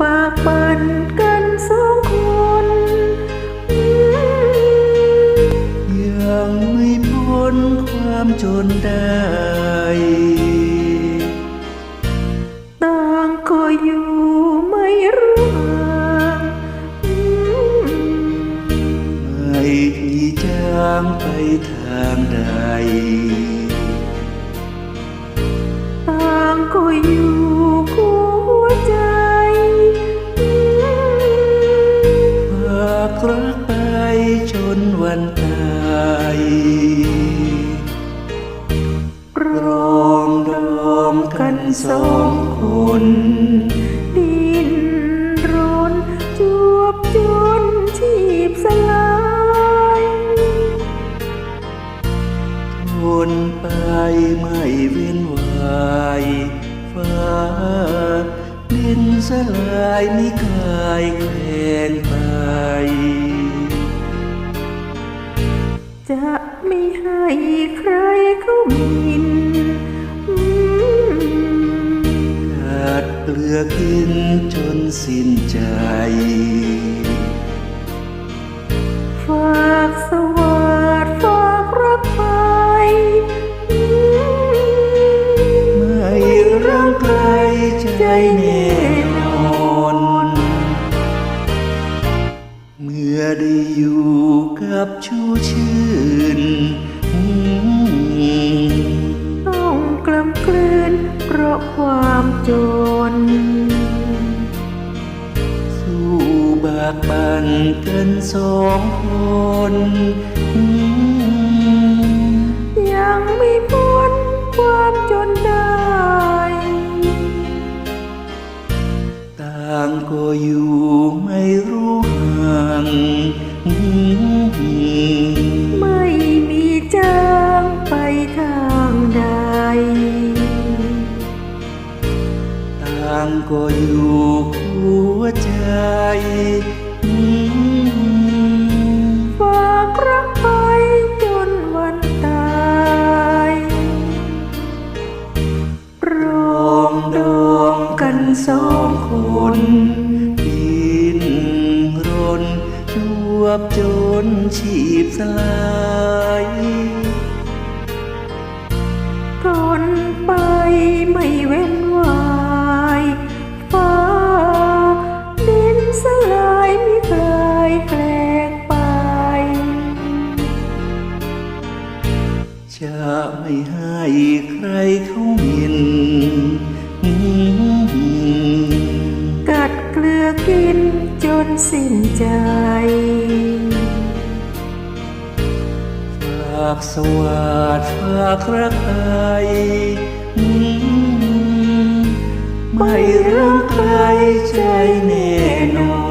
ปากปันกันสองคนอืมยังไม่พ้นความจนได้ต่างก็อยู่ไม่รู้ห่างอืมไม่มีจางไปทางใดต่างก็อยู่ รองดอมกันสองคน ดินรนจวบจนชีพสลายทนไปไม่เว้นวายฟ้าดินสลายมิกายแคลงไป จะไม่ให้ใครเขาหมินอืมขาดเกลือกินจนสิ้นใจ ฝากสวัสดฝากรักไปอืมไม่รังไกลใจแน่น กับชูชื่นต้องกลำกลืนเพราะความจน สู้บากบันกันสองคน ไม่มีจางไปทางใด ต่างก็อยู่หัวใจฝากรักไปจนวันตายรองดองกันสองคน วบจนชีพสลายทนไปไม่เว้นวายฟ้าดินสลายไม่เคยแกล้งไป จะไม่ให้ใครเขาหมินกัดเกลือกินจนสิ้นใจากสวัสดฝากรักไปไม่รักใครใจแน่นอน